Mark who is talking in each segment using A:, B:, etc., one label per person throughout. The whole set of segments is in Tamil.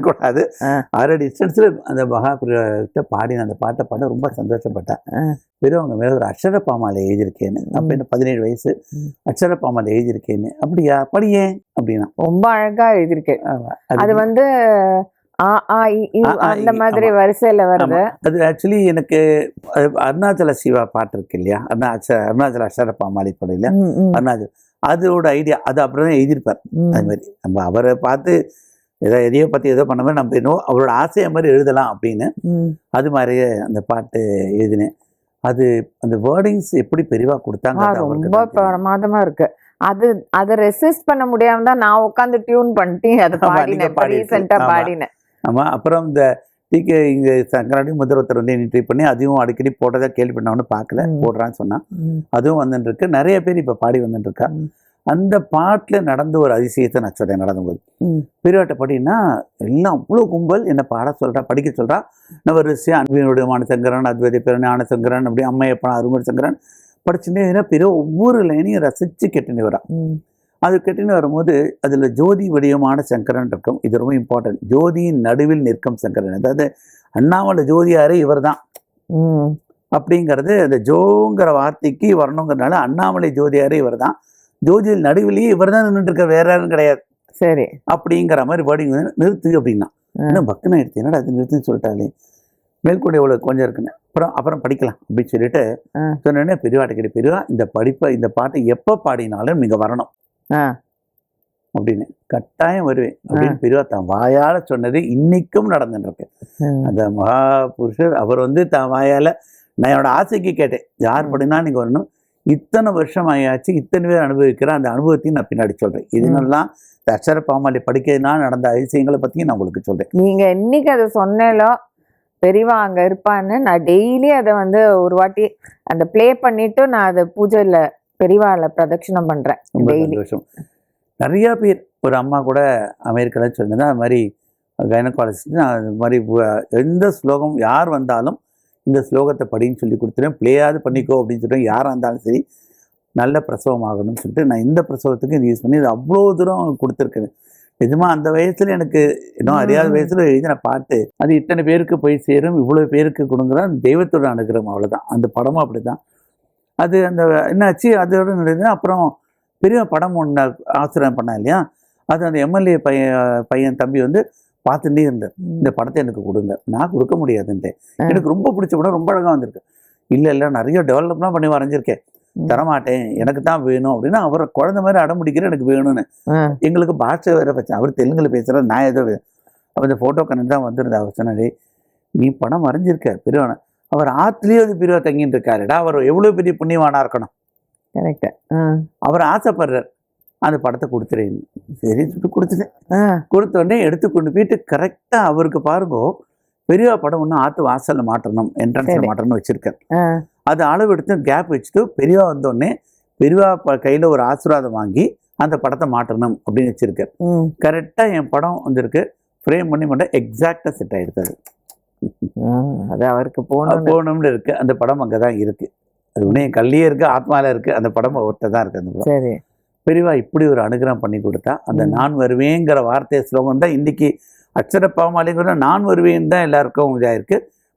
A: கூடாது
B: ஆ.
A: அரை டிஸ்டன்ஸ்ல அந்த மகாபுரிட்ட பாடின அந்த பாட்டை பாட ரொம்ப சந்தோஷப்பட்டேன்.
B: ஆ.
A: பெரியவங்க மேல ஒரு அக்ஷரப்பாமாலை எழுதியிருக்கேன்னு. அப்ப என்ன பதினேழு வயசு.
B: ம்.
A: அக்ஷரப்பாமாலை எழுதியிருக்கேன்னு. அப்படியா? படியே அப்படின்னா.
B: ரொம்ப அழகா எழுதியிருக்கேன். அது வந்து அந்த மாதிரி. வரிசையில வருது.
A: அது ஆக்சுவலி எனக்கு அருணாச்சல சிவா பாட்டு இருக்கு இல்லையா? அருணாச்சல அருணாச்சல அக்ஷரப்பாமாலை படையில.
B: ம், ம்,
A: அருணாச்சல் அதோட ஐடியா அது அப்புறம் தான் எழுதியிருப்பார். அது மாதிரி. நம்ம அவரை பார்த்து ஏதோ எதையோ பற்றி ஏதோ பண்ண மாதிரி நம்ம இன்னும் அவரோட ஆசையை மாதிரி எழுதலாம் அப்படின்னு. அது மாதிரியே அந்த பாட்டு எழுதினேன் அது அந்த வேர்டிங்ஸ் எப்படி பெரிவா கொடுத்தாங்க
B: ரொம்ப
A: தான் தெரியும்.
B: பிரமாதமா இருக்கு அது அதை ரெசிஸ்ட் பண்ண முடியாம தான் நான் உட்காந்து டியூன் பண்ணிட்டு அதை பாடினேன் இப்ப
A: பாடியிருக்கீங்க.
B: ரீசெண்டா
A: ஆமா.
B: பாடினேன்
A: ஆமா அப்புறம் இந்த டிகே இங்கே சங்கராடி முதல்வத்தர் வந்து என்ட்ரி பண்ணி அதுவும் அடிக்கடி போட்டதா கேள்வி பண்ணவனு பார்க்கல. போடுறான்னு சொன்னான். அதுவும் வந்துட்டு இருக்கு நிறைய பேர் இப்போ பாடி வந்துட்டு இருக்கா. அந்த பாட்டில் நடந்த ஒரு அதிசயத்தை நான் சொல்றேன் நடந்தபோது. பெரியவாட்ட படின்னா எல்லாம் அவ்வளோ கும்பல் என்ன பாட சொல்றா படிக்க சொல்றா. நான் வரிசை அன்பினுடைய மானசங்கரன் அத்வைத பேரணி ஆனசங்கரன் அப்படி அம்மையப்பன் அருமர் சங்கரன் படிச்சுட்டே பெரிய ஒவ்வொரு லைனையும் ரசிச்சு கேட்டுன்னு வரா. அது கேட்டுன்னு வரும்போது அதில் ஜோதி வடிவமான சங்கரன் இருக்கும். இது ரொம்ப இம்பார்ட்டன்ட் ஜோதியின் நடுவில் நிற்கும் சங்கரன். அதாவது அண்ணாமலை ஜோதியாரே இவர் தான். அப்படிங்கிறது அந்த ஜோங்கிற வார்த்தைக்கு வரணுங்கிறனால அண்ணாமலை ஜோதியாரே இவர் தான் ஜோதியில் நடுவிலேயே இவர் தான் நின்றுட்டு இருக்க வேற யாரும் கிடையாது.
B: சரி.
A: அப்படிங்கிற மாதிரி வந்து நிறுத்து அப்படின்னா. என்ன பக்தனா எடுத்து என்னடா அது நிறுத்துன்னு சொல்லிட்டாலே? மேல்கூட எவ்வளோ கொஞ்சம் இருக்குன்னு. அப்புறம் அப்புறம் படிக்கலாம் அப்படின்னு சொல்லிட்டு. சொன்னோடனே பெரியவாட்ட கேட்டு பெரியவா இந்த படிப்பை இந்த பாட்டை எப்போ பாடினாலும் நீங்கள் வரணும். அப்படின்னு. கட்டாயம் வருவேன் அப்படின்னு பெரியவா தான் வாயால சொன்னது இன்னைக்கும் நடந்துட்டு இருக்கு. அந்த மகாபுருஷர் அவர் வந்து தான் வாயால நான் என்னோட ஆசைக்கு கேட்டேன். யார். படினா நீங்க வரணும். இத்தனை வருஷம் ஆயாச்சு இத்தனை பேர் அனுபவிக்கிற அந்த அனுபவத்தையும் நான் பின்னாடி சொல்றேன். இதனாலலாம் இந்த அக்ஷர பாமாலி படிக்கிறதுனால நடந்த அதிசயங்களை பத்தியும் நான் உங்களுக்கு சொல்றேன்.
B: நீங்க என்னைக்கு அதை சொன்னேலோ பெரியவா அங்க இருப்பான்னு நான் டெய்லி அதை வந்து ஒரு வாட்டி அந்த ப்ளே பண்ணிட்டு நான் அதை பூஜையில பெரியவால பிரதட்சணம்
A: ரொம்ப
B: டெய்லி.
A: நிறைய பேர் ஒரு அம்மா கூட அமெரிக்காவில் சொன்னது அது மாதிரி கைனகாலஜிஸ்ட் நான் அது மாதிரி எந்த ஸ்லோகம் யார் வந்தாலும் இந்த ஸ்லோகத்தை படின்னு சொல்லி கொடுத்துருவேன் ப்ளேயாவது பண்ணிக்கோ அப்படின்னு சொல்லிட்டு யாராக இருந்தாலும் சரி நல்ல பிரசவம் ஆகணும்னு சொல்லிட்டு நான் இந்த பிரசவத்துக்கு இது யூஸ் பண்ணி இது அவ்வளோ தூரம் கொடுத்துருக்கேன். நிஜமா அந்த வயசுல எனக்கு இன்னும் அறியாத. வயசுல எழுதின பாட்டு அது இத்தனை பேருக்கு போய் சேரும் இவ்வளோ பேருக்கு கொடுங்குற தெய்வத்தோட அனுகிரகம் அவ்வளவுதான். அந்த படமும் அப்படிதான். அது அந்த என்னாச்சு? அதோட நடந்தது. அப்புறம் பெரிய படம் ஒன்று ஆசிரியம் பண்ணா இல்லையா? அது அந்த எம்எல்ஏ பையன் பையன் தம்பி வந்து பார்த்துட்டே இருந்தார் இந்த படத்தை எனக்கு கொடுங்க. நான் கொடுக்க முடியாதுன்ட்டு
B: ஆ.
A: எனக்கு ரொம்ப பிடிச்ச படம் ரொம்ப அழகா வந்திருக்கு. இல்லை இல்லை நிறைய டெவலப்லாம் பண்ணி வரைஞ்சிருக்கேன். தரமாட்டேன். எனக்கு தான் வேணும் அப்படின்னு அவர் குழந்தை மாதிரி அடம் பிடிக்கிற எனக்கு வேணும்னு. எங்களுக்கு பாஷை வேற பிரச்சனை அவர் தெலுங்குல பேசுகிற நான் ஏதோ அப்ப இந்த ஃபோட்டோ கண்ணு தான் வந்திருந்தா அவர் சொன்னாரு நீ படம் வரைஞ்சிருக்க பெரியவன அவர் ஆத்துலேயே அது பெரியவா தங்கிட்டு இருக்காருடா. அவர் எவ்வளோ பெரிய புண்ணியவானா இருக்கணும்.
B: கரெக்ட்
A: அவர் ஆசைப்படுறார். அந்த படத்தை கொடுத்துறேன். சரி கொடுத்துட்டேன். கொடுத்த உடனே எடுத்து கொண்டு போயிட்டு கரெக்டாக அவருக்கு பாருங்க பெரியவா படம் ஒன்று ஆற்று வாசலில் மாட்டணும் என்ட்ரன்ஸில். மாட்டணும்னு வச்சிருக்கார் அது அளவு எடுத்து கேப் வச்சுட்டு பெரியவா வந்தோடனே பெரியவா ப கையில் ஒரு ஆசீர்வாதம் வாங்கி அந்த படத்தை மாட்டணும் அப்படின்னு வச்சிருக்கார் கரெக்டாக என் படம் வந்திருக்கு. ஃப்ரேம் பண்ணி மட்டும் எக்ஸாக்டாக செட் ஆகிடுது அது.
B: அவருக்கு போகணும்
A: போகணும்னு இருக்கு. அந்த படம் அங்கே தான் இருக்கு. அது உடனே என் கல்லியே இருக்கு ஆத்மால இருக்கு. அந்த படம் ஒருத்த தான் இருக்கு அந்த படம்.
B: சரி.
A: பெரியவா இப்படி ஒரு அனுகிரகம் பண்ணி கொடுத்தா அந்த. நான் வருவேங்கிற வார்த்தை ஸ்லோகம் தான் இன்னைக்கு அக்ஷர பாமாலிங்கிற நான் வருவேன் தான் எல்லாருக்கும் இதாயிருக்கு.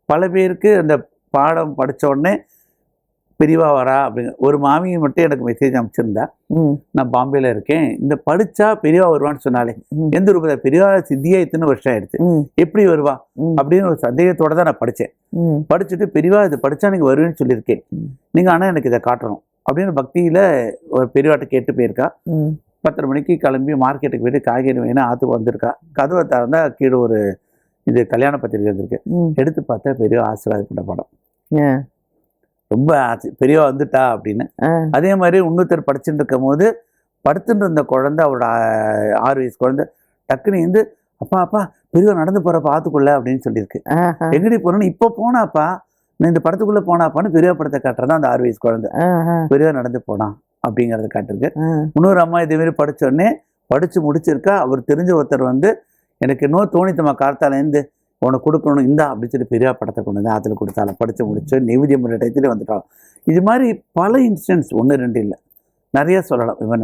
A: பல பேருக்கு அந்த பாடம் படிச்ச உடனே பெரியவா வரா அப்படிங்க ஒரு மாமி மட்டும் எனக்கு மெசேஜ் அனுப்பிச்சிருந்தா நான் பாம்பேல இருக்கேன் இந்த படிச்சா பெரியவா வருவான்னு சொன்னாலே எந்த ரூபதா பெரியவா சித்தியா இத்தனை வருஷம் ஆயிடுச்சு. எப்படி வருவா? அப்படின்னு ஒரு சந்தேகத்தோட தான் நான் படித்தேன் படிச்சுட்டு பெரியவா இது படிச்சா நீங்க வருவேன்னு சொல்லியிருக்கேன். நீங்க ஆனா எனக்கு இதை காட்டணும். அப்படின்னு பக்தியில ஒரு பெரியவாட்ட கேட்டு போயிருக்கா. பத்தரை மணிக்கு கிளம்பி மார்க்கெட்டுக்கு போயிட்டு காய்கறி வேணும் ஆற்றுக்கு வந்திருக்கா கதவை திறந்தா கீழே ஒரு இது கல்யாண பத்திரிக்கை இருந்திருக்கு எடுத்து பார்த்தா பெரிய ஆசீர்வாதப்பட்ட படம். ரொம்ப ஆச்சு பெரியவா வந்துட்டா அப்படின்னு. அதே மாதிரி இன்னொருத்தர் படிச்சுட்டு இருக்கும் போது படுத்துட்டு இருந்த குழந்தை அவரோட ஆறு வயசு குழந்தை டக்குன்னு இருந்து அப்பா அப்பா பெரியவா நடந்து போறப்ப ஆத்துக்குள்ள அப்படின்னு சொல்லியிருக்கு. எங்கடி போறேன்னு இப்போ போனாப்பா இந்த படத்துக்குள்ள போனாப்பான்னு பெரியவா படத்தை காட்டுறதா அந்த ஆறு வயசு குழந்தை.
B: ஆஹா,
A: பெரியவா நடந்து போனான் அப்படிங்கறத காட்டிருக்கு. இன்னொரு அம்மா இதே மாதிரி படிச்ச உடனே படிச்சு முடிச்சிருக்கா. அவர் தெரிஞ்ச ஒருத்தர் வந்து எனக்கு இன்னும் தோணித்தம்மா கார்த்தாலேருந்து உனக்கு கொடுக்கணும் இந்தா அப்படின்னு சொல்லி பெரிய படத்தை கொண்டு வந்து ஆற்றுல கொடுத்தாலும் படிச்சு முடிச்சு நெய்வேத்தியம் பண்ணுற டயத்துல வந்துட்டாங்க இது மாதிரி பல இன்சிடென்ட்ஸ் ஒன்று ரெண்டு இல்லை. நிறைய சொல்லலாம். இவன்